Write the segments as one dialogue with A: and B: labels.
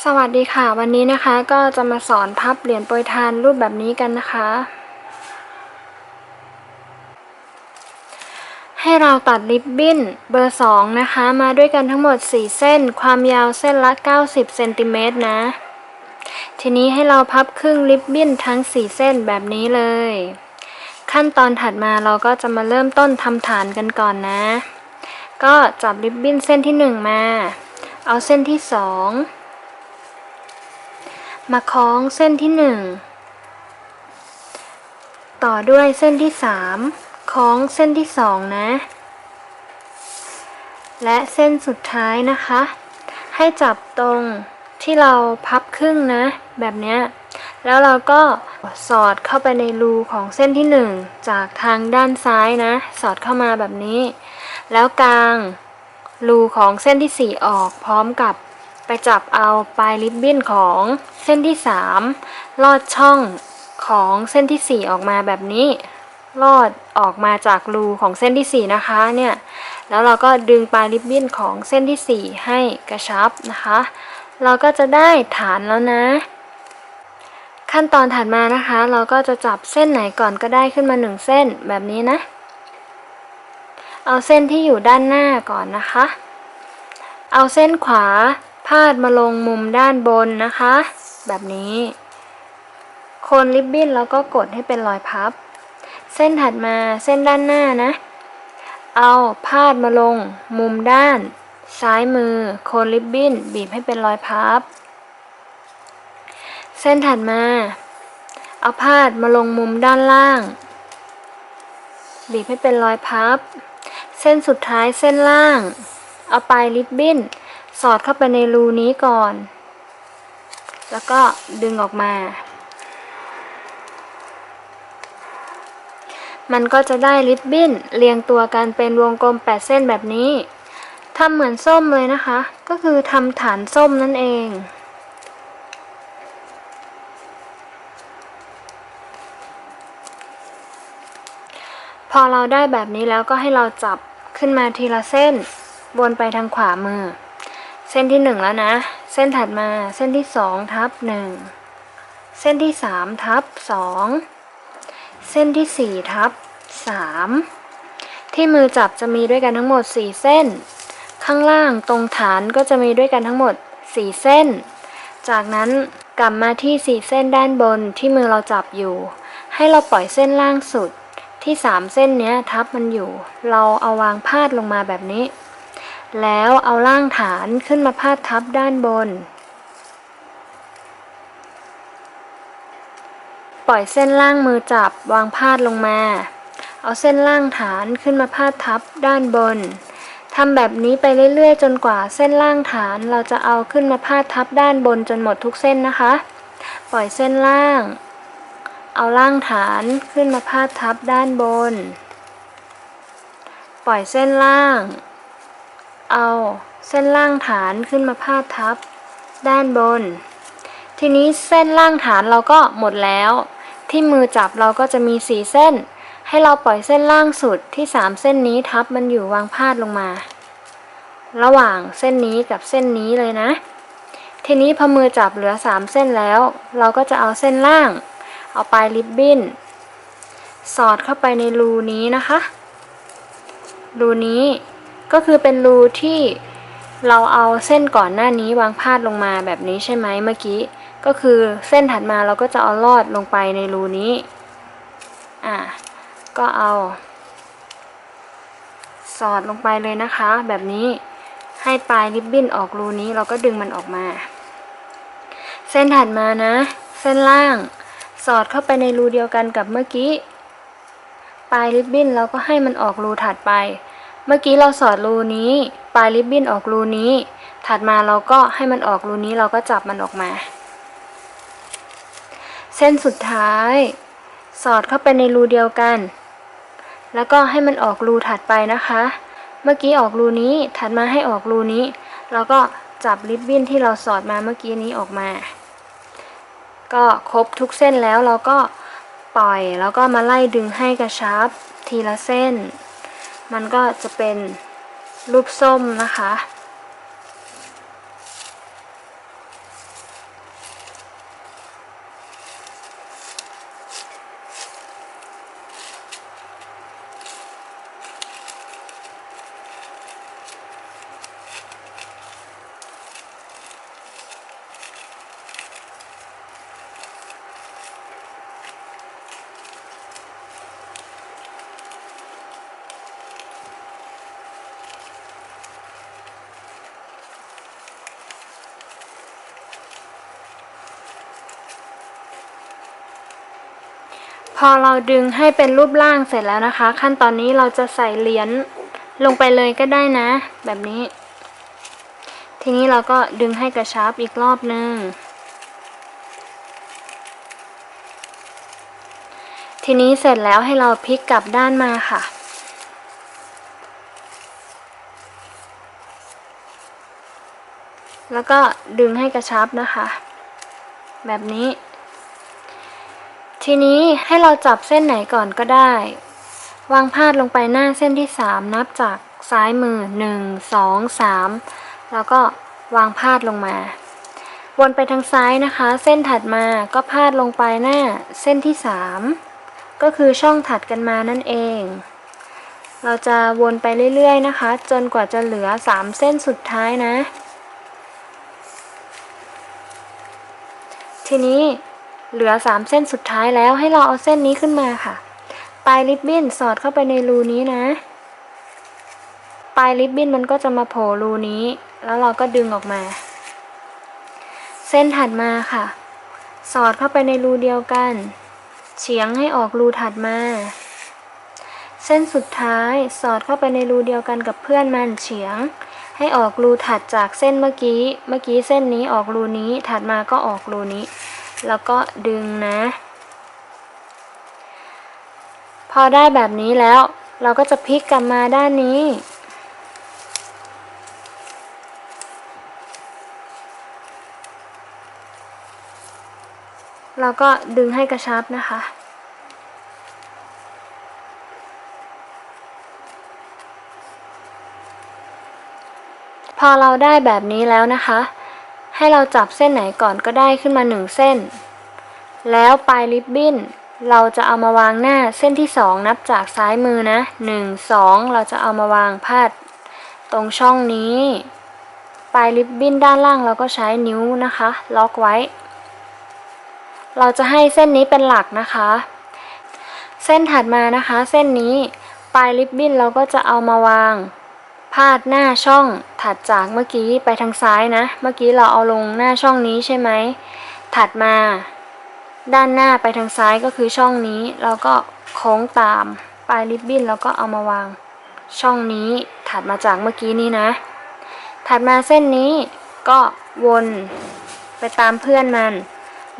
A: สวัสดีค่ะ วันนี้นะคะก็จะมาสอนพับเหรียญโปรยทานรูปแบบนี้กันนะคะ ให้เราตัดริบบิ้นเบอร์ 2 นะคะ มาด้วยกันทั้งหมด 4 เส้น ความยาวเส้นละ 90เซนติเมตรนะ ทีนี้ให้เราพับครึ่งริบบิ้นทั้ง 4 เส้นแบบนี้เลย ขั้นตอนถัดมาเราก็จะมาเริ่มต้นทำฐานกันก่อนนะ ก็จับริบบิ้นเส้นที่ 1 มา เอาเส้นที่ 2 มาคล้องเส้นที่1ต่อด้วยเส้นที่3คล้องเส้นที่2นะ และเส้นสุดท้ายนะคะ ให้จับตรงที่เราพับครึ่งนะ แบบนี้แล้วเราก็สอดเข้าไปในรูของเส้นที่1จากทางด้านซ้ายนะ สอดเข้ามาแบบนี้ แล้วกลางรูของเส้นที่4ออกพร้อมกับ จับเอาปลายริบบิ้นของเส้นที่ 3 ลอดช่องของเส้นที่ 4 ออกมาแบบนี้ ลอดออกมาจากรูของเส้นที่ 4 นะคะเนี่ยแล้วเราก็ดึงปลายริบบิ้นของเส้นที่ 4 ให้กระชับนะคะ เราก็จะได้ฐานแล้วนะ ขั้นตอนถัดมานะคะ เราก็จะจับเส้นไหนก่อนก็ได้ขึ้นมา 1 เส้นแบบนี้นะ เอาเส้นที่อยู่ด้านหน้าก่อนนะคะ เอาเส้นขวา พาดมาลงมุมด้านบนนะคะ แบบนี้ โคนริบบิ้นแล้วก็กดให้เป็นรอยพับ เส้นถัดมาเส้นด้านหน้านะ เอาพาดมาลงมุมด้าน ซ้ายมือ โคนริบบิ้นบีบให้เป็นรอยพับ เส้นถัดมา เอาพาดมาลงมุมด้านล่าง บีบให้เป็นรอยพับ เส้นสุดท้ายเส้นล่าง เอาปลายริบบิ้น สอดเข้าไปในรูนี้ก่อน แล้วก็ดึงออกมา มันก็จะได้ริบบิ้นเรียงตัวกันเป็นวงกลม 8 เส้นแบบนี้ทำเหมือนส้มเลยนะคะ ก็คือทำฐานส้มนั่นเองพอเราได้แบบนี้แล้วก็ให้เราจับขึ้นมาทีละเส้น วนไปทางขวามือ เส้นที่หนึ่งแล้วนะ เส้นถัดมาเส้นที่สองทับหนึ่งเส้นที่สามทับสองเส้นที่สี่ทับสามที่มือจับจะมีด้วยกันทั้งหมดสี่เส้น ข้างล่างตรงฐานก็จะมีด้วยกันทั้งหมดสี่เส้น จากนั้นกลับมาที่สี่เส้นด้านบนที่มือเราจับอยู่ ให้เราปล่อยเส้นล่างสุดที่สามเส้นนี้ทับมันอยู่ เราเอาวางพาดลงมาแบบนี้ แล้วเอาล่างฐานขึ้นมาพาดทับด้านบน ปล่อยเส้นล่างมือจับวางพาดลงมา เอาเส้นล่างฐานขึ้นมาพาดทับด้านบนทำแบบนี้ไปเรื่อยๆ จนกว่าเส้นล่างฐานเราจะเอาขึ้นมาพาดทับด้านบนจนหมดทุกเส้นนะคะ ปล่อยเส้นล่าง เอาล่างฐานขึ้นมาพาดทับด้านบน ปล่อยเส้นล่าง เอาเส้นล่างฐานขึ้นมาพาดทับ ด้านบน ทีนี้เส้นล่างฐานเราก็หมดแล้ว ที่มือจับเราก็จะมีสีเส้น ให้เราปล่อยเส้นล่างสุดที่สามเส้นนี้ทับมันอยู่วางพาดลงมา ระหว่างเส้นนี้กับเส้นนี้เลยนะ ทีนี้พอมือจับเหลือสามเส้นแล้ว เราก็จะเอาเส้นล่าง เอาปลายริบบิ้นสอดเข้าไปในรูนี้นะคะ รูนี้ ก็คือเป็นรูที่เราเอาเส้นก่อนหน้านี้วางพาดลงมาแบบนี้ใช่ไหมเมื่อกี้ ก็คือเส้นถัดมาเราก็จะเอาลอดลงไปในรูนี้ อะ ก็เอา สอดลงไปเลยนะคะ แบบนี้ให้ปลายริบบิ้นออกรูนี้เราก็ดึงมันออกมา เส้นถัดมานะ เส้นล่าง สอดเข้าไปในรูเดียวกันกับเมื่อกี้ ปลายริบบิ้นเราก็ให้มันออกรูถัดไป เมื่อกี้เราสอดรูนี้ ปลายริบบิ้นออกรูนี้ ถัดมาเราก็ให้มันออกรูนี้เราก็จับมันออกมา เส้นสุดท้าย สอดเข้าไปในรูเดียวกัน แล้วก็ให้มันออกรูถัดไปนะคะ เมื่อกี้ออกรูนี้ถัดมาให้ออกรูนี้ เราก็จับริบบิ้นที่เราสอดมาเมื่อกี้นี้ออกมา ก็ครบทุกเส้นแล้วเราก็ปล่อยแล้วก็มาไล่ดึงให้กระชับทีละเส้น มันก็จะเป็นรูปส้มนะคะ อเราดึงให้เป็นรูปร่างเสร็จแล้วนะคะ ขั้นตอนนี้เราจะใส่เหรียญลงไปเลยก็ได้นะ แบบนี้ ทีนี้เราก็ดึงให้กระชับอีกรอบนึงทีนี้เสร็จแล้วให้เราพลิกกลับด้านมาค่ะ แล้วก็ดึงให้กระชับนะคะ แบบนี้ ทีนี้ให้เราจับเส้นไหนก่อนก็ได้ วางพาดลงไปหน้าเส้นที่ 3 นับจากซ้ายมือ 1 2 3 แล้วก็วางพาดลงมา วนไปทางซ้ายนะคะ เส้นถัดมาก็พาดลงไปหน้าเส้นที่ 3 ก็คือช่องถัดกันมานั่นเอง เราจะวนไปเรื่อยๆนะคะ จนกว่าจะเหลือ 3 เส้นสุดท้ายนะ ทีนี้ เหลือ 3 เส้นสุดท้ายแล้วให้เราเอาเส้นนี้ขึ้นมาค่ะ ปลายริบบิ้นสอดเข้าไปในรูนี้นะ ปลายริบบิ้นมันก็จะมาโผล่รูนี้ แล้วเราก็ดึงออกมา เส้นถัดมาค่ะ สอดเข้าไปในรูเดียวกัน เฉียงให้ออกรูถัดมา เส้นสุดท้ายสอดเข้าไปในรูเดียวกันกับเพื่อนมันเฉียง ให้ออกรูถัดจากเส้นเมื่อกี้ เมื่อกี้เส้นนี้ออกรูนี้ถัดมาก็ออกรูนี้ แล้วก็ดึงนะ พอได้แบบนี้แล้ว เราก็จะพลิกกลับมาด้านนี้เราก็ดึงให้กระชับนะคะพอเราได้แบบนี้แล้วนะคะ ให้เราจับเส้นไหนก่อนก็ได้ขึ้นมาหนึ่งเส้น แล้วปลายริบบิ้น เราจะเอามาวางหน้าเส้นที่สองนับจากซ้ายมือนะหนึ่งสองเราจะเอามาวางพาด ตรงช่องนี้ ปลายริบบิ้นด้านล่างเราก็ใช้นิ้วนะคะ ล็อกไว้ เราจะให้เส้นนี้เป็นหลักนะคะ เส้นถัดมานะคะ เส้นนี้ปลายริบบิ้นเราก็จะเอามาวาง พาดหน้าช่องถัดจากเมื่อกี้ไปทางซ้ายนะ เมื่อกี้เราเอาลงหน้าช่องนี้ใช่ไหม ถัดมา ด้านหน้าไปทางซ้ายก็คือช่องนี้ เราก็โค้งตามปลายริบบิ้นแล้วก็เอามาวาง ช่องนี้ถัดมาจากเมื่อกี้นี้นะ ถัดมาเส้นนี้ก็วนไปตามเพื่อนมัน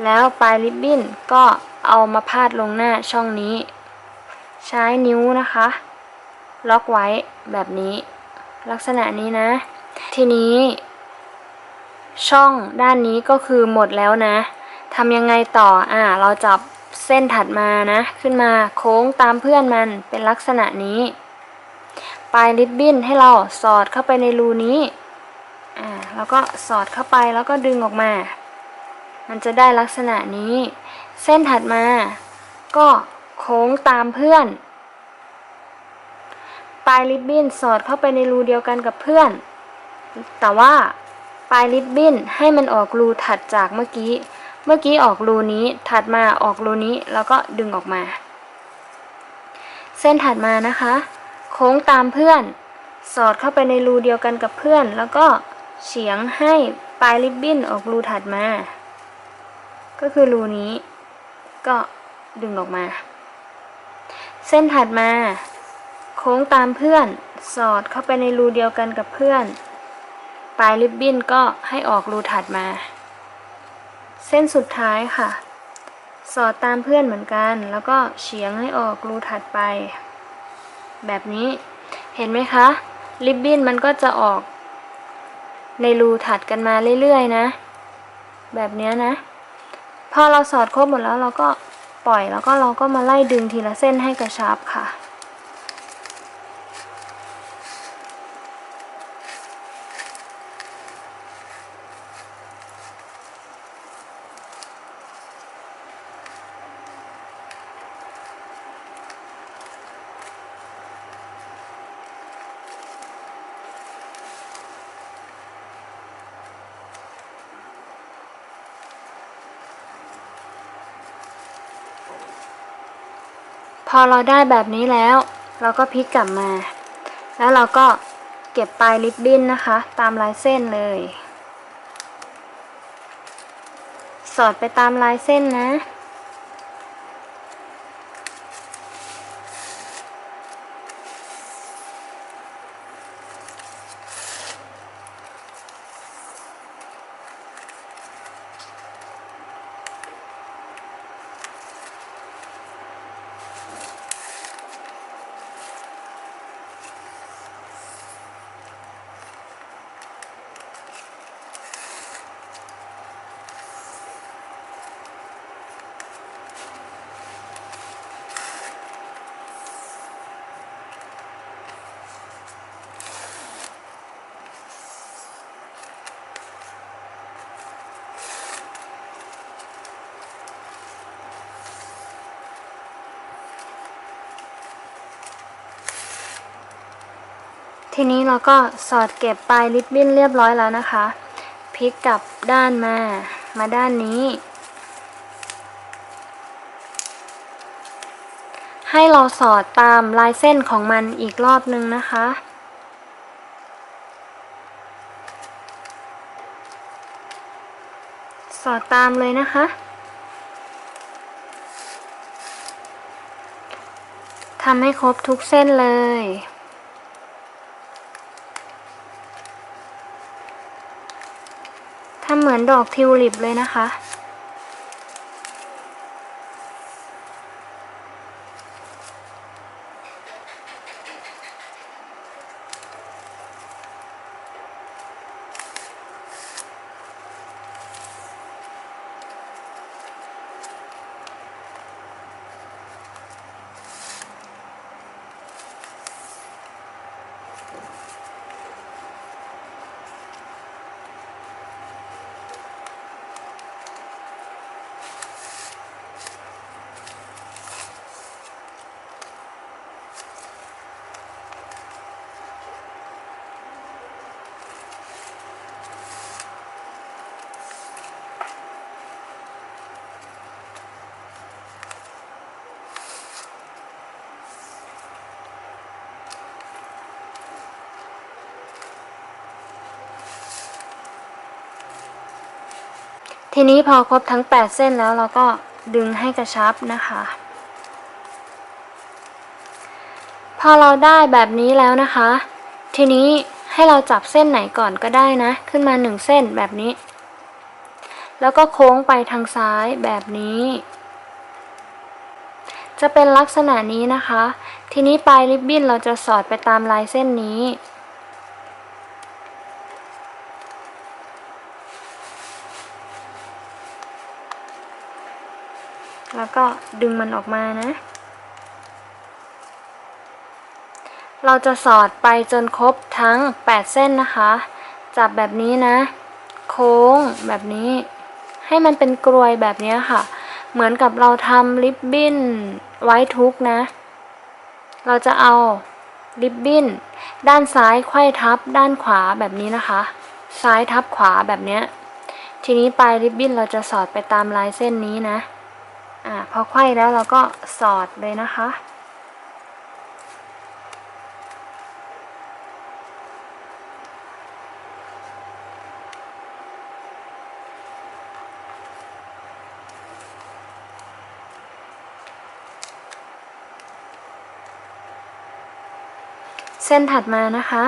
A: แล้วปลายริบบิ้นก็เอามาพาดลงหน้าช่องนี้ ใช้นิ้วนะคะ ล็อกไว้แบบนี้ ลักษณะนี้นะ ทีนี้ ช่องด้านนี้ก็คือหมดแล้วนะทำยังไงต่ออ่าเราจับเส้นถัดมานะ ขึ้นมาโค้งตามเพื่อนมันเป็นลักษณะนี้ ปลายริบบิ้นให้เราสอดเข้าไปในรูนี้อ่าแล้วก็สอดเข้าไปแล้วก็ดึงออกมา มันจะได้ลักษณะนี้ เส้นถัดมา ก็โค้งตามเพื่อน ลายริบบิ้นสอดเข้าไปในรูเดียวกันกับเพื่อน แต่ว่าปลายริบบิ้นให้มันออกรูถัดจากเมื่อกี้ เมื่อกี้ออกรูนี้ถัดมาออกรูนี้แล้วก็ดึงออกมา เส้นถัดมานะคะ โค้งตามเพื่อน สอดเข้าไปในรูเดียวกันกับเพื่อน แล้วก็เฉียงให้ปลายริบบิ้นออกรูถัดมา ก็คือรูนี้ ก็ดึงออกมา เส้นถัดมา โค้งตามเพื่อน สอดเข้าไปในรูเดียวกันกับเพื่อน ปลายริบบิ้นก็ให้ออกรูถัดมา เส้นสุดท้ายค่ะ สอดตามเพื่อนเหมือนกัน แล้วก็เฉียงให้ออกรูถัดไป แบบนี้ เห็นไหมคะ ริบบิ้นมันก็จะออก ในรูถัดกันมาเรื่อยๆนะ แบบเนี้ยนะ พอเราสอดครบหมดแล้วเราก็ปล่อยแล้วก็เราก็มาไล่ดึงทีละเส้นให้กระชับค่ะ พอเราได้แบบนี้แล้ว เราก็พลิกกลับมา แล้วเราก็เก็บปลายริบบิ้นนะคะ ตามลายเส้นเลย สอดไปตามลายเส้นนะ ทีนี้เราก็สอดเก็บปลายริบบิ้นเรียบร้อยแล้วนะคะ พลิกกลับด้านมา มาด้านนี้ ให้เราสอดตามลายเส้นของมันอีกรอบนึงนะคะสอดตามเลยนะคะ ทำให้ครบทุกเส้นเลย ทำเห มือนดอกทิวลิปเลยนะคะ ทีนี้พอครบทั้ง 8 เส้นแล้วเราก็ดึงให้กระชับนะคะ พอเราได้แบบนี้แล้วนะคะ ทีนี้ให้เราจับเส้นไหนก่อนก็ได้นะ ขึ้นมา1เส้นแบบนี้ แล้วก็โค้งไปทางซ้ายแบบนี้ จะเป็นลักษณะนี้นะคะ ทีนี้ปลายริบบิ้นเราจะสอดไปตามลายเส้นนี้ แล้ว ก็ดึงมันออกมานะ เราจะสอดไปจนครบทั้ง 8 เส้นนะคะ จับแบบนี้นะ โค้งแบบนี้ ให้มันเป็นกรวยแบบนี้ค่ะ เหมือนกับเราทำริบบิ้นไว้ทุกนะ เราจะเอาริบบิ้นด้านซ้ายไขว้ทับด้านขวาแบบนี้นะคะ ซ้ายทับขวาแบบเนี้ยทีนี้ปลายริบบิ้นเราจะสอดไปตามลายเส้นนี้นะ อ่าพอไขว้แล้วเราก็สอดเลยนะคะ เส้นถัดมานะคะ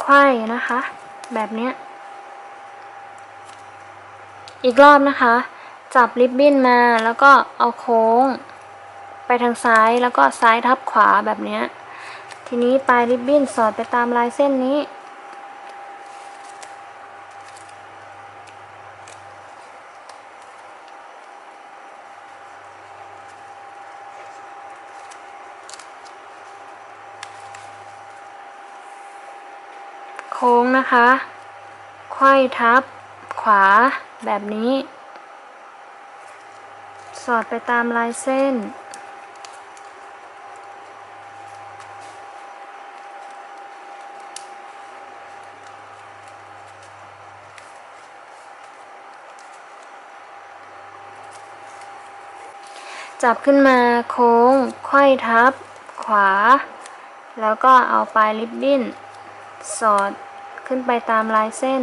A: ไขว้นะคะ แบบเนี้ยอีกรอบนะคะ จับริบบิ้นมาแล้วก็เอาโค้ง ไปทางซ้ายแล้วก็ซ้ายทับขวาแบบนี้ ทีนี้ปลายริบบิ้นสอดไปตามลายเส้นนี้ โค้งนะคะไขว้ทับขวาแบบนี้ สอดไปตามลายเส้น จับขึ้นมาโค้งไขว้ทับ ขวา แล้วก็เอาปลายริบบิ้น สอดขึ้นไปตามลายเส้น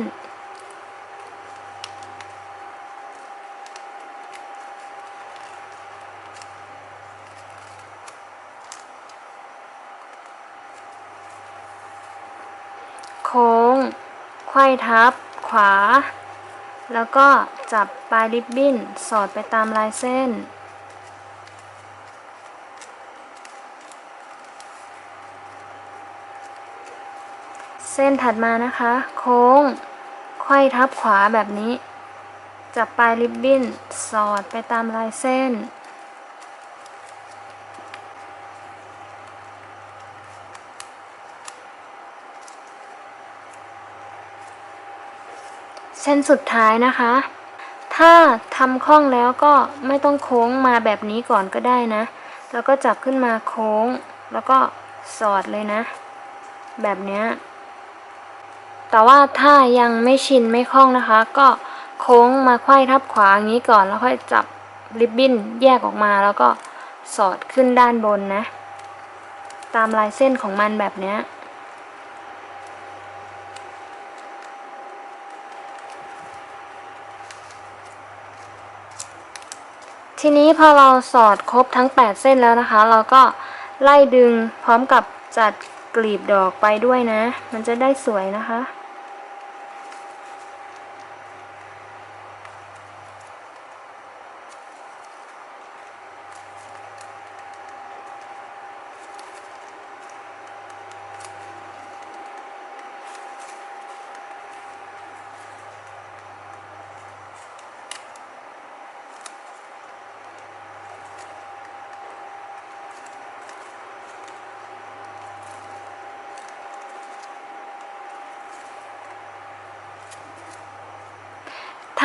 A: ค้งไขว้ทับ ขวา แล้วก็จับปลายริบบิ้น สอดไปตามลายเส้น เส้นถัดมานะคะ โค้งไขว้ทับขวาแบบนี้ จับปลายริบบิ้น สอดไปตามลายเส้น เส้นสุดท้ายนะคะ ถ้าทำคล่องแล้วก็ไม่ต้องโค้งมาแบบนี้ก่อนก็ได้นะ แล้วก็จับขึ้นมาโค้ง แล้วก็สอดเลยนะ แบบเนี้ยแต่ว่าถ้ายังไม่ชินไม่คล่องนะคะ ก็โค้งมาไขว้ทับขวาอย่างนี้ก่อนแล้วค่อยจับริบบิ้นแยกออกมาแล้วก็สอดขึ้นด้านบนนะ ตามลายเส้นของมันแบบเนี้ ทีนี้พอเราสอดครบทั้ง 8 เส้นแล้วนะคะ เราก็ไล่ดึงพร้อมกับจัดกลีบดอกไปด้วยนะ มันจะได้สวยนะคะ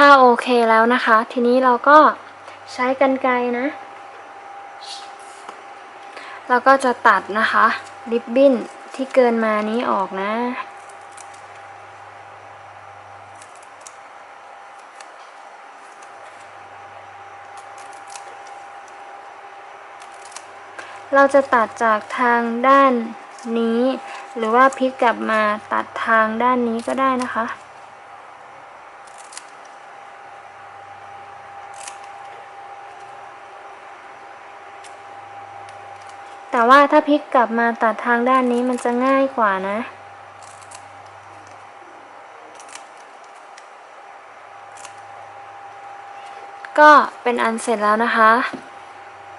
A: ถ้าโอเคแล้วนะคะ ทีนี้เราก็ใช้กันไกรนะ เราก็จะตัดนะคะริบบิ้นที่เกินมานี้ออกนะเราจะตัดจากทางด้านนี้ หรือว่าพลิกกลับมาตัดทางด้านนี้ก็ได้นะคะ ว่าถ้าพลิกกลับมาตัดทางด้านนี้มันจะง่ายกว่านะ ก็เป็นอันเสร็จแล้วนะคะ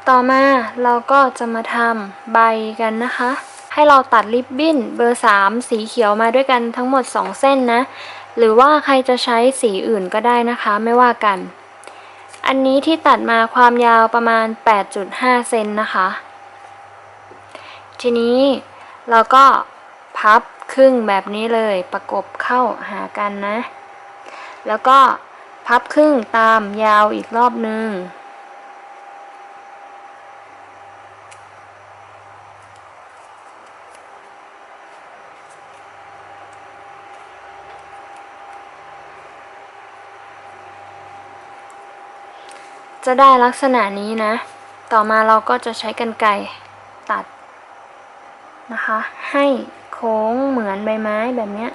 A: ต่อมาเราก็จะมาทำใบกันนะคะ ให้เราตัดริบบิ้นเบอร์ 3 สีเขียวมาด้วยกันทั้งหมด 2 เส้นนะ หรือว่าใครจะใช้สีอื่นก็ได้นะคะไม่ว่ากัน อันนี้ที่ตัดมาความยาวประมาณ 8.5 เซนนะคะ ทีนี้เราก็พับครึ่งแบบนี้เลยประกบเข้าหากันนะ แล้วก็พับครึ่งตามยาวอีกรอบนึงจะได้ลักษณะนี้นะ ต่อมาเราก็จะใช้กรรไกรตัด นะคะ ให้โค้งเหมือนใบไม้แบบเนี้ย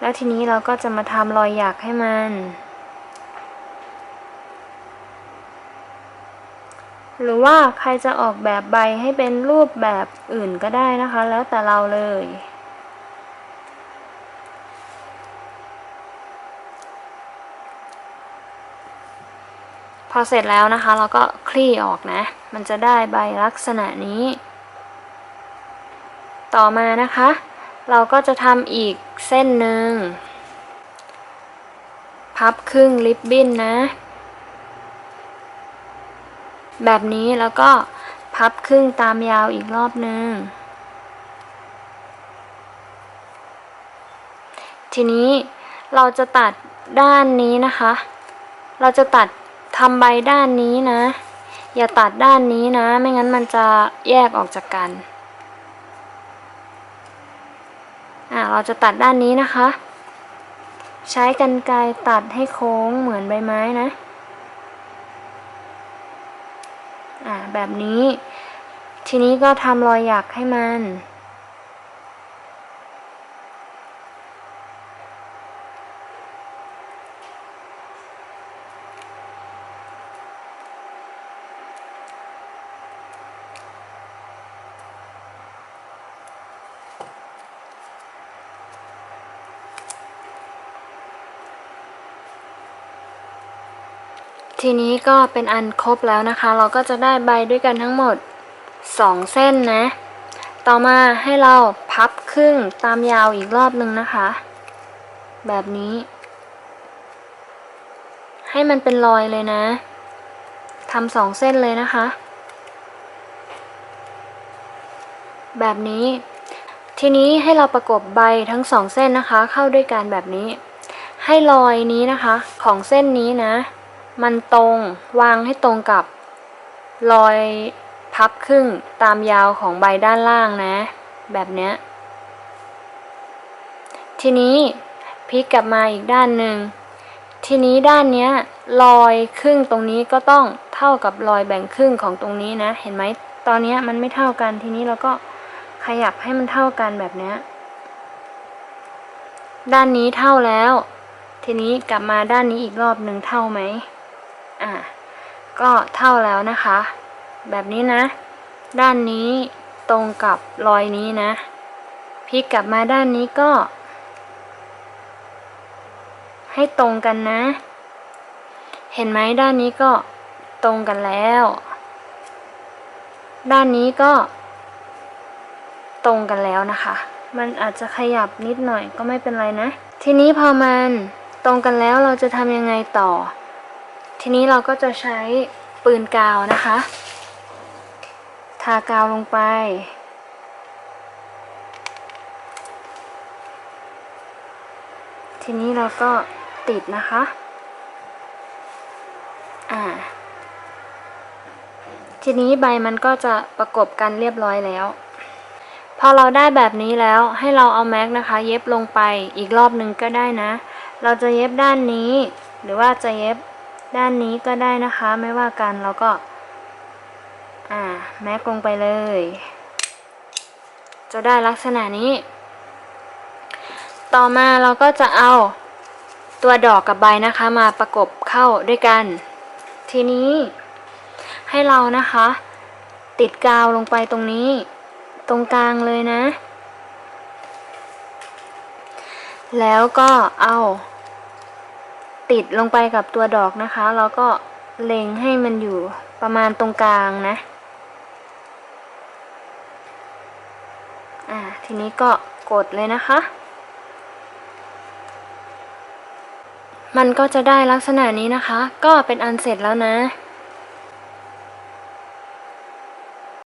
A: แล้วทีนี้เราก็จะมาทำรอยหยักให้มัน หรือว่าใครจะออกแบบใบให้เป็นรูปแบบอื่นก็ได้นะคะ แล้วแต่เราเลยพอเสร็จแล้วนะคะ เราก็คลี่ออกนะ มันจะได้ใบลักษณะนี้ ต่อมานะคะ เราก็จะทำอีกเส้นหนึ่ง พับครึ่งริบบิ้นนะ แบบนี้แล้วก็พับครึ่งตามยาวอีกรอบหนึ่งทีนี้เราจะตัดด้านนี้นะคะ เราจะตัดทำใบด้านนี้นะ อย่าตัดด้านนี้นะ ไม่งั้นมันจะแยกออกจากกัน อ่า เราจะตัดด้านนี้นะคะ ใช้กันไกรตัดให้โค้งเหมือนใบไม้นะอ่าแบบนี้ ทีนี้ก็ทำรอยหยักให้มัน ทีนี้ก็เป็นอันครบแล้วนะคะ เราก็จะได้ใบด้วยกันทั้งหมด 2 เส้นนะ ต่อมาให้เราพับครึ่งตามยาวอีกรอบนึงนะคะ แบบนี้ ให้มันเป็นรอยเลยนะทำสองเส้นเลยนะคะ แบบนี้ ทีนี้ให้เราประกบใบทั้งสองเส้นนะคะ เข้าด้วยกันแบบนี้ ให้รอยนี้นะคะของเส้นนี้นะ มันตรงวางให้ตรงกับ รอยพับครึ่งตามยาวของใบด้านล่างนะ แบบเนี้ย ทีนี้พลิกกลับมาอีกด้านหนึ่งทีนี้ด้านเนี้ยรอยครึ่งตรงนี้ก็ต้องเท่ากับรอยแบ่งครึ่งของตรงนี้นะ เห็นไหมตอนนี้มันไม่เท่ากันทีนี้เราก็ขยับให้มันเท่ากันแบบเนี้ยด้านนี้เท่าแล้ว ทีนี้กลับมาด้านนี้อีกรอบหนึ่งเท่าไหม อะก็เท่าแล้วนะคะ แบบนี้นะ ด้านนี้ตรงกับรอยนี้นะพลิกกลับมาด้านนี้ก็ ให้ตรงกันนะ เห็นไหมด้านนี้ก็ตรงกันแล้ว ด้านนี้ก็ ตรงกันแล้วนะคะ มันอาจจะขยับนิดหน่อยก็ไม่เป็นไรนะ ทีนี้พอมันตรงกันแล้วเราจะทำยังไงต่อ ทีนี้เราก็จะใช้ปืนกาวนะคะ ทากาวลงไป ทีนี้เราก็ติดนะคะ อ่า ทีนี้ใบมันก็จะประกบกันเรียบร้อยแล้ว พอเราได้แบบนี้แล้วให้เราเอาแม็กนะคะ เย็บลงไปอีกรอบหนึ่งก็ได้นะ เราจะเย็บด้านนี้ หรือว่าจะเย็บ ด้านนี้ก็ได้นะคะ ไม่ว่ากันเราก็ อ่า แม็กลงไปเลย จะได้ลักษณะนี้ ต่อมาเราก็จะเอาตัวดอกกับใบนะคะ มาประกบเข้าด้วยกัน ทีนี้ให้เรานะคะ ติดกาวลงไปตรงนี้ ตรงกลางเลยนะ แล้วก็เอา ติดลงไปกับตัวดอกนะคะ แล้วก็เล็งให้มันอยู่ประมาณตรงกลางนะ อ่า ทีนี้ก็กดเลยนะคะ มันก็จะได้ลักษณะนี้นะคะ ก็เป็นอันเสร็จแล้วนะ